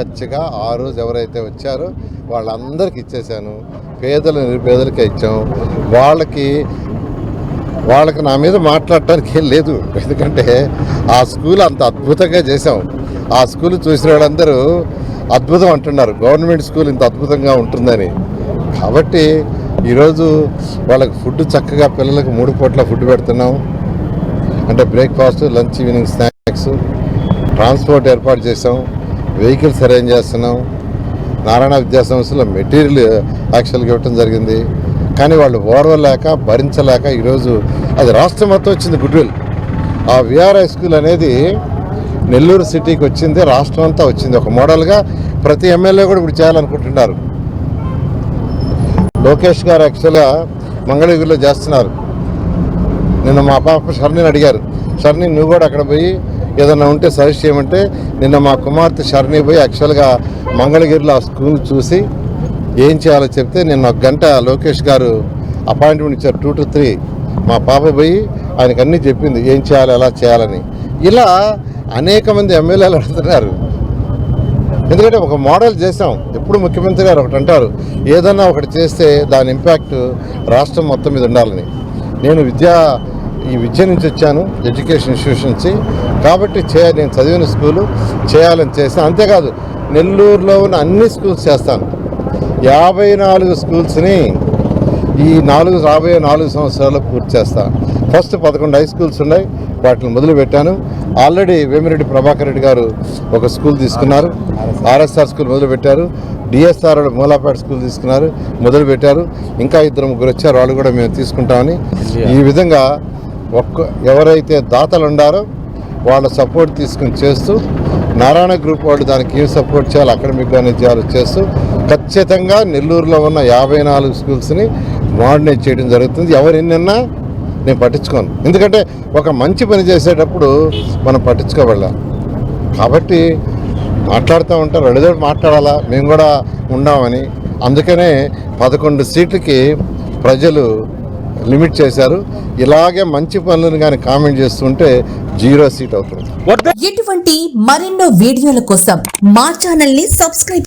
యథాకచ్చిగా ఆ రోజు ఎవరైతే వచ్చారో వాళ్ళందరికీ ఇచ్చేసాను పేదలు నిరుపేదలకే ఇచ్చాం. వాళ్ళకి వాళ్ళకి నా మీద మాట్లాడటానికి ఏం లేదు. ఎందుకంటే ఆ స్కూల్ అంత అద్భుతంగా చేసాం ఆ స్కూల్ చూసిన వాళ్ళందరూ అద్భుతం అంటున్నారు. గవర్నమెంట్ స్కూల్ ఇంత అద్భుతంగా ఉంటుందని. కాబట్టి ఈరోజు వాళ్ళకి ఫుడ్ చక్కగా పిల్లలకు మూడు పూట్ల ఫుడ్ పెడుతున్నాం. అంటే breakfast lunch evening snacks transport ఏర్పాటు చేసాం వెహికల్స్ అరేంజ్ చేస్తున్నాం. నారాయణ విద్యా సంస్థలో మెటీరియల్ uh, యాక్చువల్గా ఇవ్వటం జరిగింది. కానీ వాళ్ళు ఓర్వలేక భరించలేక ఈరోజు అది రాష్ట్రం మొత్తం వచ్చింది గుడ్విల్. ఆ విఆర్ఐ స్కూల్ అనేది నెల్లూరు సిటీకి వచ్చింది రాష్ట్రం అంతా వచ్చింది. ఒక మోడల్గా ప్రతి ఎమ్మెల్యే కూడా ఇప్పుడు చేయాలనుకుంటున్నారు. లోకేష్ గారు యాక్చువల్గా మంగళగిరిలో చేస్తున్నారు. నిన్న మా పాప షర్ణిని అడిగారు. షర్ణి నువ్వు కూడా అక్కడ పోయి ఏదన్నా ఉంటే సజెస్ట్ చేయమంటే నిన్న మా కుమార్తె షర్ణి పోయి యాక్చువల్గా మంగళగిరిలో ఆ స్కూల్ చూసి ఏం చేయాలో చెప్తే నిన్న ఒక గంట లోకేష్ గారు అపాయింట్మెంట్ ఇచ్చారు టూ టు త్రీ మా పాప పోయి ఆయనకు అన్నీ చెప్పింది ఏం చేయాలి ఎలా చేయాలని. ఇలా అనేక మంది ఎమ్మెల్యేలు అడుగుతున్నారు. ఎందుకంటే ఒక మోడల్ చేసాం ఎప్పుడు ముఖ్యమంత్రి గారు ఒకటి అంటారు ఏదన్నా ఒకటి చేస్తే దాని ఇంపాక్ట్ రాష్ట్రం మొత్తం మీద ఉండాలని. నేను విద్యా ఈ విద్య నుంచి వచ్చాను ఎడ్యుకేషన్ ఇన్స్టిట్యూషన్ నుంచి. కాబట్టి చే నేను చదివిన స్కూలు చేయాలని చేస్తాను అంతేకాదు నెల్లూరులో ఉన్న అన్ని స్కూల్స్ చేస్తాను. యాభై నాలుగు స్కూల్స్ని ఈ నాలుగు రాబోయే నాలుగు సంవత్సరాల్లో పూర్తి చేస్తాను ఫస్ట్ పదకొండు హై స్కూల్స్ ఉన్నాయి వాటిని మొదలుపెట్టాను. ఆల్రెడీ వేమిరెడ్డి ప్రభాకర్ రెడ్డి గారు ఒక స్కూల్ తీసుకున్నారు. ఆర్ఎస్ఆర్ స్కూల్ మొదలుపెట్టారు. డిఎస్ఆర్ మూలాపేట స్కూల్ తీసుకున్నారు మొదలుపెట్టారు. ఇంకా ఇద్దరు ముగ్గురు వచ్చారు వాళ్ళు కూడా మేము తీసుకుంటామని. ఈ విధంగా ఒక్క ఎవరైతే దాతలు ఉండారో వాళ్ళ సపోర్ట్ తీసుకుని చేస్తూ నారాయణ గ్రూప్ వాళ్ళు దానికి ఏం సపోర్ట్ చేయాలి అకాడమిక్ వాణిజ్యాలు చేస్తూ ఖచ్చితంగా నెల్లూరులో ఉన్న యాభై నాలుగు స్కూల్స్ని మోడర్నైజ్ చేయడం జరుగుతుంది. ఎవరెన్నన్నా నేను పట్టించుకోను. ఎందుకంటే ఒక మంచి పని చేసేటప్పుడు మనం పట్టించుకోవాలా కాబట్టి మాట్లాడుతూ ఉంటారు. రెండుదోడు మాట్లాడాలా? మేము కూడా ఉన్నామని అందుకనే పదకొండు సీట్లకి ప్రజలు లిమిట్ చేశారు. ఇలాగే మంచి పనులను కానీ కామెంట్ చేస్తుంటే జీరో సీట్ అవుతుంది. ఇటువంటి మరెన్నో వీడియోల కోసం మా ఛానల్ని సబ్స్క్రైబ్